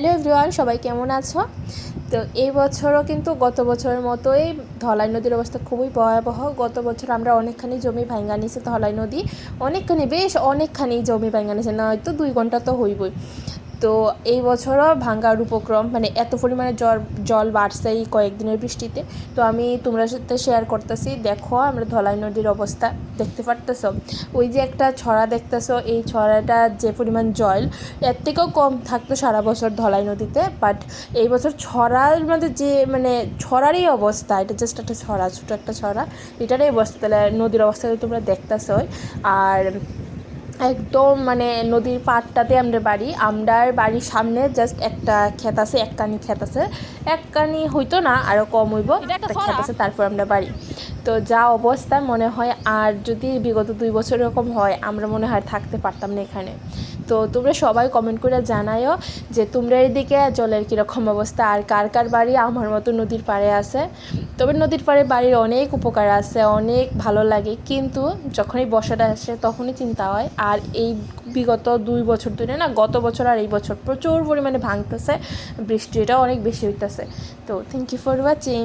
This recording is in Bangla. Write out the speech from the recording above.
হ্যালো এভরিওয়ান, সবাই কেমন আছো? তো এই বছরও কিন্তু গত বছরের মতোই ধলাই নদীর অবস্থা খুবই ভয়াবহ। গত বছর আমরা অনেকখানি জমি ভাঙ্গা নিয়েছি ধলাই নদী, অনেকখানি, বেশ অনেকখানি জমি ভাঙ্গা নিয়েছে নয়তো দুই ঘণ্টা তো হইবই। তো এই বছরও ভাঙ্গার উপক্রম মানে এত পরিমাণে জল জল বাড়ছে এই কয়েকদিনের বৃষ্টিতে। তো আমি তোমরা সাথে শেয়ার করতেছি। দেখো আমরা ধলাই নদীর অবস্থা দেখতে পারতেছ। ওই যে একটা ছড়া দেখতেছো, এই ছড়াটা যে পরিমাণ জল, এর থেকেও কম থাকতো সারা বছর ধলাই নদীতে। বাট এই বছর ছড়ার মধ্যে যে মানে ছড়ারই অবস্থা, এটা জাস্ট একটা ছড়া, ছোটো একটা ছড়া। এটারই অবস্থা, তাহলে নদীর অবস্থা তোমরা দেখতেছই। আর একদম মানে নদীর পাড়টাতে আমরা বাড়ি। আমরার বাড়ির সামনে জাস্ট একটা ক্ষেত আছে এক কানি ক্ষেত আছে। এক কানি হইতো না আরও কম হইব একটা ক্ষেত আছে তারপর আমরা বাড়ি। তো যা অবস্থা মনে হয় আর যদি বিগত দুই বছর এরকম হয় আমরা মনে হয় থাকতে পারতাম না এখানে। তো তোমরা সবাই কমেন্ট করে জানায়ও যে তোমরা এদিকে জলের কীরকম অবস্থা আর কার কার বাড়ি আমার মতো নদীর পাড়ে আছে। তবে নদীর পাড়ে বাড়ির অনেক উপকার আছে, অনেক ভালো লাগে। কিন্তু যখনই বর্ষাটা আসে তখনই চিন্তা হয়। আর এই বিগত দুই বছর ধরে না, গত বছর আর এই বছর প্রচুর পরিমাণে ভাঙতেছে বৃষ্টিটা অনেক বেশি হইতেছে। তো থ্যাংক ইউ ফর ওয়াচিং